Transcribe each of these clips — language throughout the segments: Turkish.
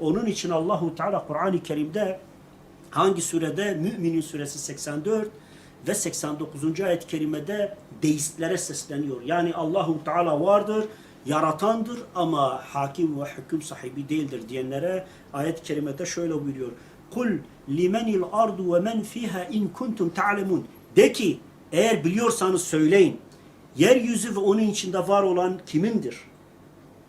Onun için Allahu Teala Kur'an-ı Kerim'de hangi surede? Müminin suresi 84 ve 89. ayet-i kerimede deistlere sesleniyor. Yani Allahu Teala vardır, yaratandır ama hakim ve hüküm sahibi değildir diyenlere ayet-i kerimede şöyle buyuruyor. Kul limenil ardu ve men fiha in kuntum ta'lemun. De ki eğer biliyorsanız söyleyin. Yeryüzü ve onun içinde var olan kimindir?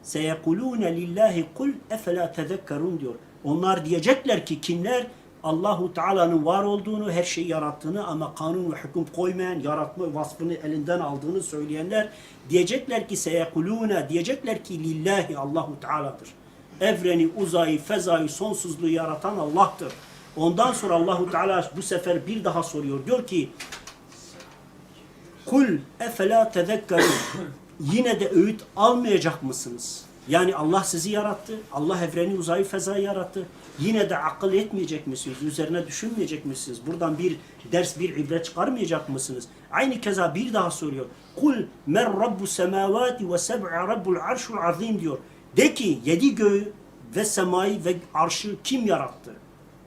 Seyekulune lillahi kul efela tezekkerun diyor. Onlar diyecekler ki kimler? Allahu Teala'nın var olduğunu, her şeyi yarattığını ama kanun ve hüküm koymayan, yaratma vasfını elinden aldığını söyleyenler diyecekler ki seyekulune diyecekler ki lillahi Allahu Teala'dır. Evreni, uzayı, fezayı, sonsuzluğu yaratan Allah'tır. Ondan sonra Allahu Teala bu sefer bir daha soruyor. Diyor ki Kul efela tezekkerun. Yine de öğüt almayacak mısınız? Yani Allah sizi yarattı. Allah evreni, uzayı, fezayı yarattı. Yine de akıl etmeyecek misiniz? Üzerine düşünmeyecek misiniz? Buradan bir ders, bir ibret çıkarmayacak mısınız? Aynı keza bir daha soruyor. Kul men rabbu semavati ve seb'a rabbul arşul azim diyor. De ki yedi göğü ve semayı ve arşı kim yarattı?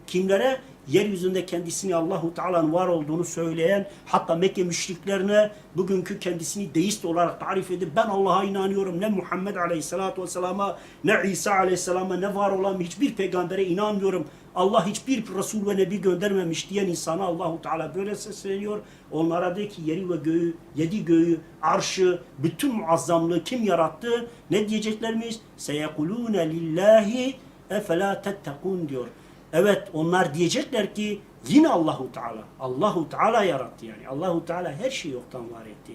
Kimlere? Yeryüzünde kendisini Allahu Teala'nın var olduğunu söyleyen hatta Mekke müşriklerine bugünkü kendisini deist olarak tarif edip ben Allah'a inanıyorum ne Muhammed Aleyhisselatü Vesselam'a ne İsa Aleyhisselam'a ne var olan hiçbir peygambere inanmıyorum. Allah hiçbir Resul ve Nebi göndermemiş diyen insana Allahu Teala böyle sesleniyor. Onlara de ki yeri ve göğü, yedi göğü, arşı, bütün muazzamlığı kim yarattı? Ne diyeceklermiş? Seyekulune lillahi efela tettekun diyor. Evet onlar diyecekler ki yine Allahu Teala. Allahu Teala yarattı yani. Allahu Teala her şeyi yoktan var etti.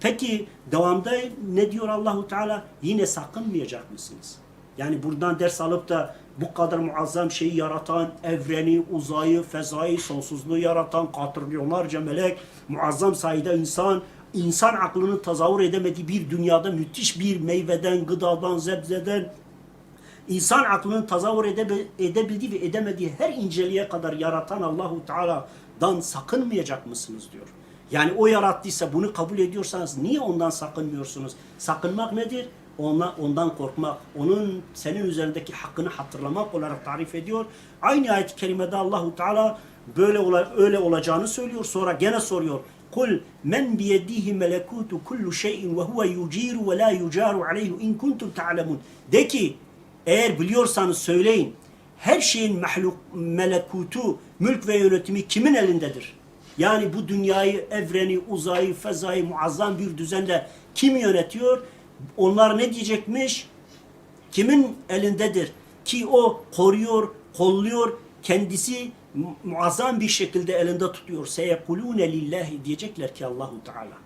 Peki devamda ne diyor Allahu Teala? Yine sakınmayacak mısınız? Yani buradan ders alıp da bu kadar muazzam şeyi yaratan, evreni, uzayı, fezayı, sonsuzluğu yaratan, katrilyonlarca melek, muazzam sayıda insan, insan aklının tazavvur edemediği bir dünyada müthiş bir meyveden, gıdadan, zebzeden, insan aklının tazavvur edebe- edebildiği ve edemediği her inceliğe kadar yaratan Allahu Teala'dan sakınmayacak mısınız diyor. Yani o yarattıysa bunu kabul ediyorsanız niye ondan sakınmıyorsunuz? Sakınmak nedir? Ona, ondan korkmak, onun senin üzerindeki hakkını hatırlamak olarak tarif ediyor. Aynı ayet-i kerimede Allahu Teala böyle ola, öyle olacağını söylüyor. Sonra gene soruyor. Kul men biyedihi melekutu kullu şeyin ve huve yuciru ve la yucaru aleyhi in kuntum ta'lemun. De ki eğer biliyorsanız söyleyin. Her şeyin mahluk, melekutu, mülk ve yönetimi kimin elindedir? Yani bu dünyayı, evreni, uzayı, fezayı muazzam bir düzenle kim yönetiyor? Onlar ne diyecekmiş? Kimin elindedir? Ki o koruyor, kolluyor, kendisi mu- muazzam bir şekilde elinde tutuyor. Seyekulune lillahi diyecekler ki Allahu Teala.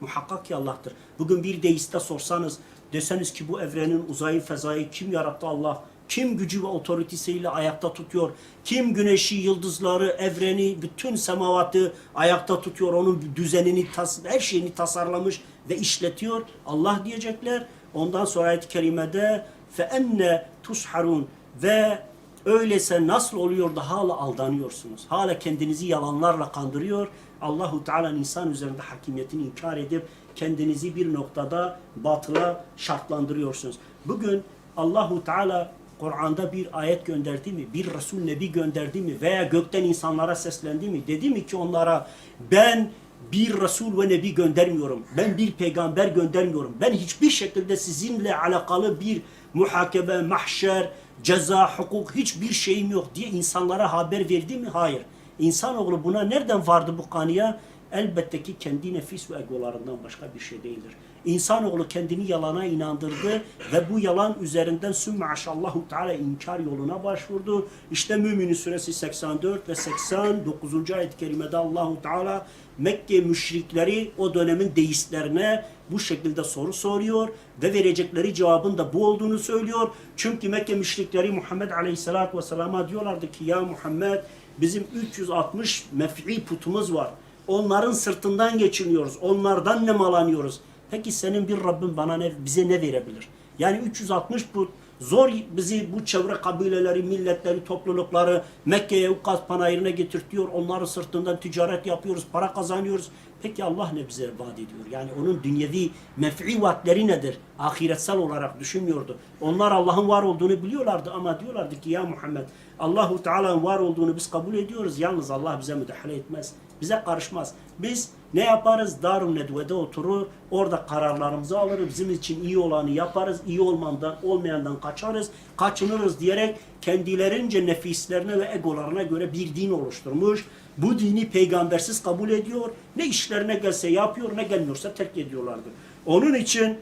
Muhakkak ki Allah'tır. Bugün bir deiste sorsanız deseniz ki bu evrenin uzayı fezayı kim yarattı Allah? Kim gücü ve otoritesiyle ayakta tutuyor? Kim güneşi, yıldızları, evreni, bütün semavatı ayakta tutuyor? Onun düzenini, her şeyini tasarlamış ve işletiyor. Allah diyecekler. Ondan sonra ayet-i kerimede enne tusharun ve öyleyse nasıl oluyor da hala aldanıyorsunuz? Hala kendinizi yalanlarla kandırıyor. Allahu Teala'nın insan üzerinde hakimiyetini inkar edip kendinizi bir noktada batıla şartlandırıyorsunuz. Bugün Allahu Teala Kur'an'da bir ayet gönderdi mi, bir Resul Nebi gönderdi mi veya gökten insanlara seslendi mi? Dedi mi ki onlara ben bir Resul ve Nebi göndermiyorum. Ben bir peygamber göndermiyorum. Ben hiçbir şekilde sizinle alakalı bir muhakeme, mahşer, ceza, hukuk hiçbir şeyim yok diye insanlara haber verdi mi? Hayır. İnsanoğlu buna nereden vardı bu kanıya? Elbette ki kendi nefis ve egolarından başka bir şey değildir. İnsanoğlu kendini yalana inandırdı ve bu yalan üzerinden sümme aşallahu teala inkar yoluna başvurdu. İşte Müminin suresi 84 ve 89. ayet-i kerimede Allahu Teala Mekke müşrikleri o dönemin deistlerine bu şekilde soru soruyor ve verecekleri cevabın da bu olduğunu söylüyor. Çünkü Mekke müşrikleri Muhammed Aleyhisselatü Vesselam'a diyorlardı ki ya Muhammed bizim 360 mef'i putumuz var. Onların sırtından geçiniyoruz. Onlardan nemalanıyoruz. Peki senin bir Rabbin bana ne, bize ne verebilir? Yani 360 put Zor bizi bu çevre kabileleri, milletleri, toplulukları Mekke'ye Ukaz panayırına getirtiyor. Onların sırtından ticaret yapıyoruz, para kazanıyoruz. Peki Allah ne bize vaat ediyor? Yani onun dünyevi menfi vaatleri nedir? Ahiretsel olarak düşünmüyordu. Onlar Allah'ın var olduğunu biliyorlardı ama diyorlardı ki ya Muhammed Allahu Teala'nın var olduğunu biz kabul ediyoruz. Yalnız Allah bize müdahale etmez. Bize karışmaz. Biz ne yaparız? Darun Nedve'de oturur. Orada kararlarımızı alırız. Bizim için iyi olanı yaparız. iyi olmandan, olmayandan kaçarız. Kaçınırız diyerek kendilerince nefislerine ve egolarına göre bir din oluşturmuş. Bu dini peygambersiz kabul ediyor. Ne işlerine gelse yapıyor, ne gelmiyorsa terk ediyorlardı. Onun için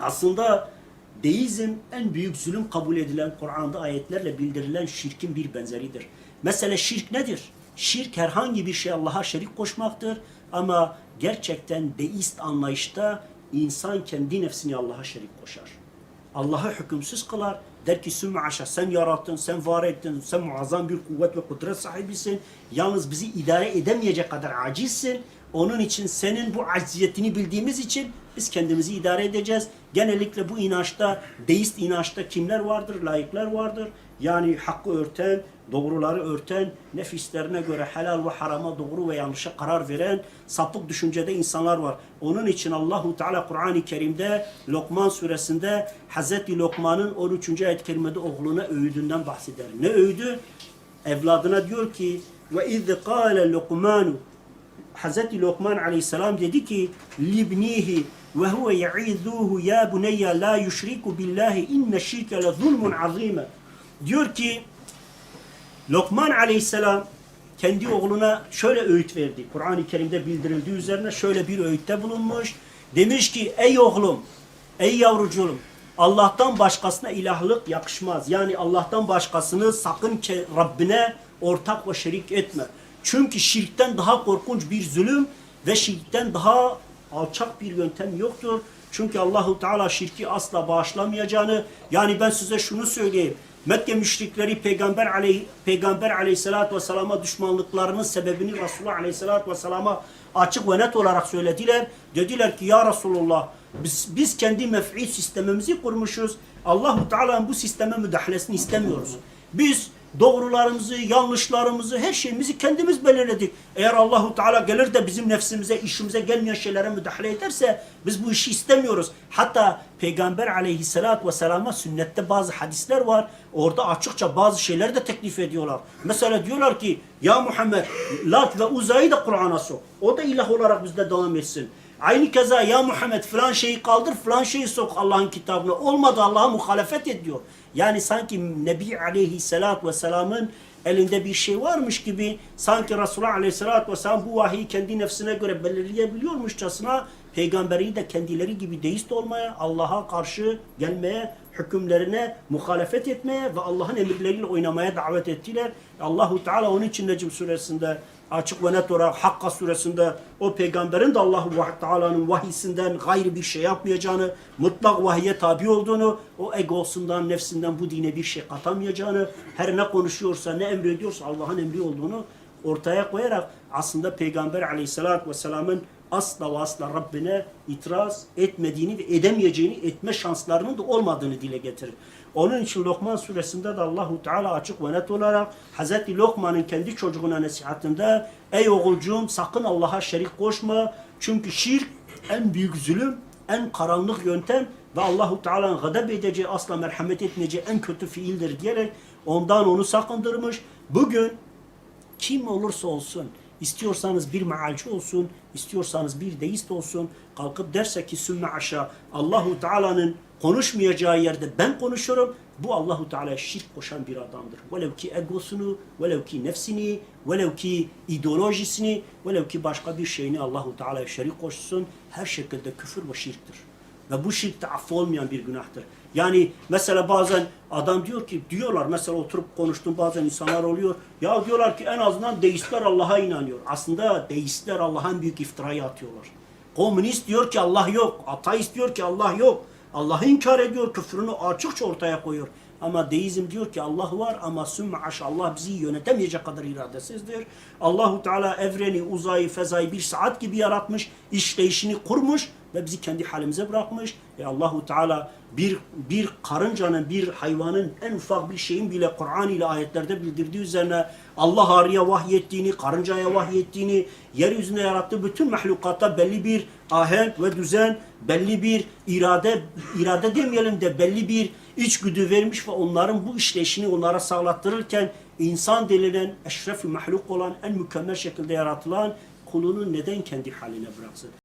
aslında deizm en büyük zulüm kabul edilen Kur'an'da ayetlerle bildirilen şirkin bir benzeridir. Mesela şirk nedir? Şirk herhangi bir şey Allah'a şerik koşmaktır ama gerçekten deist anlayışta insan kendi nefsini Allah'a şerik koşar. Allah'ı hükümsüz kılar. Der ki sümme aşa sen yarattın, sen var ettin, sen muazzam bir kuvvet ve kudret sahibisin. Yalnız bizi idare edemeyecek kadar acizsin. Onun için senin bu acziyetini bildiğimiz için biz kendimizi idare edeceğiz. Genellikle bu inançta, deist inançta kimler vardır? Layıklar vardır. Yani hakkı örten, doğruları örten, nefislerine göre helal ve harama doğru ve yanlışa karar veren sapık düşüncede insanlar var. Onun için Allahu Teala Kur'an-ı Kerim'de Lokman suresinde Hazreti Lokman'ın 13. ayet-i kerimede oğluna öğüdünden bahseder. Ne öğüdü? Evladına diyor ki ve iz qala Lokmanu Hazreti Lokman aleyhisselam dedi ki libnihi ve huve ya'izuhu ya buneyye la yushriku billahi inne şirke le zulmun azime. Diyor ki Lokman aleyhisselam kendi oğluna şöyle öğüt verdi. Kur'an-ı Kerim'de bildirildiği üzerine şöyle bir öğütte bulunmuş. Demiş ki ey oğlum, ey yavrucuğum Allah'tan başkasına ilahlık yakışmaz. Yani Allah'tan başkasını sakın ki Rabbine ortak ve şerik etme. Çünkü şirkten daha korkunç bir zulüm ve şirkten daha alçak bir yöntem yoktur. Çünkü Allahu Teala şirki asla bağışlamayacağını yani ben size şunu söyleyeyim. Mekke müşrikleri peygamber aleyh peygamber aleyhissalatü vesselama düşmanlıklarının sebebini Resulullah aleyhissalatü vesselama açık ve net olarak söylediler. Dediler ki ya Resulullah biz, biz kendi mef'i sistemimizi kurmuşuz. Allahu Teala'nın bu sisteme müdahalesini istemiyoruz. Biz doğrularımızı, yanlışlarımızı, her şeyimizi kendimiz belirledik. Eğer Allahu Teala gelir de bizim nefsimize, işimize gelmeyen şeylere müdahale ederse biz bu işi istemiyoruz. Hatta Peygamber aleyhissalatü vesselama sünnette bazı hadisler var. Orada açıkça bazı şeyler de teklif ediyorlar. Mesela diyorlar ki ya Muhammed Lat ve Uzay'ı da Kur'an'a sok. O da ilah olarak bizde devam etsin. Aynı keza ya Muhammed falan şeyi kaldır falan şeyi sok Allah'ın kitabına. Olmadı Allah'a muhalefet ediyor. Yani sanki Nebi Aleyhisselatü Vesselam'ın elinde bir şey varmış gibi sanki Resulullah Aleyhisselatü Vesselam bu vahiyi kendi nefsine göre belirleyebiliyormuşçasına peygamberi de kendileri gibi deist olmaya, Allah'a karşı gelmeye, hükümlerine muhalefet etmeye ve Allah'ın emirleriyle oynamaya davet ettiler. Allahu Teala onun için Necm suresinde açık ve net olarak Hakka suresinde o peygamberin de Allahu Teala'nın vahisinden gayrı bir şey yapmayacağını, mutlak vahiye tabi olduğunu, o egosundan, nefsinden bu dine bir şey katamayacağını, her ne konuşuyorsa, ne emrediyorsa Allah'ın emri olduğunu ortaya koyarak aslında Peygamber aleyhissalatü vesselamın asla ve asla Rabbine itiraz etmediğini ve edemeyeceğini, etme şanslarının da olmadığını dile getirir. Onun için Lokman suresinde de Allahu Teala açık ve net olarak Hazreti Lokman'ın kendi çocuğuna nasihatinde ey oğulcuğum sakın Allah'a şerik koşma. Çünkü şirk en büyük zulüm, en karanlık yöntem ve Allahu Teala'nın gadab edeceği, asla merhamet etmeyeceği en kötü fiildir. diyerek ondan onu sakındırmış. Bugün kim olursa olsun, istiyorsanız bir mealci olsun, istiyorsanız bir deist olsun, kalkıp derse ki sümme aşağı. Allahu Teala'nın konuşmayacağı yerde ben konuşurum. Bu Allahu Teala şirk koşan bir adamdır. Velev ki egosunu, velev ki nefsini, velev ki ideolojisini, velev ki başka bir şeyini Allahu Teala'ya şerik koşsun. Her şekilde küfür ve şirktir. Ve bu şirk de affolmayan bir günahtır. Yani mesela bazen adam diyor ki diyorlar mesela oturup konuştuğum bazen insanlar oluyor. Ya diyorlar ki en azından deistler Allah'a inanıyor. Aslında deistler Allah'ın büyük iftirayı atıyorlar. Komünist diyor ki Allah yok. Ateist diyor ki Allah yok. Allah'ı inkar ediyor, küfrünü açıkça ortaya koyuyor. Ama deizm diyor ki Allah var ama sümme aş Allah bizi yönetemeyecek kadar iradesizdir. Allahu Teala evreni, uzayı, fezayı bir saat gibi yaratmış, işleyişini kurmuş ve bizi kendi halimize bırakmış. E Allahu Teala bir bir karıncanın, bir hayvanın en ufak bir şeyin bile Kur'an ile ayetlerde bildirdiği üzerine Allah arıya vahyettiğini, karıncaya vahyettiğini, yeryüzünde yarattığı bütün mahlukatta belli bir ahenk ve düzen, belli bir irade, irade demeyelim de belli bir içgüdü vermiş ve onların bu işleyişini onlara sağlattırırken insan denilen eşref-i mahluk olan en mükemmel şekilde yaratılan kulunu neden kendi haline bıraksın?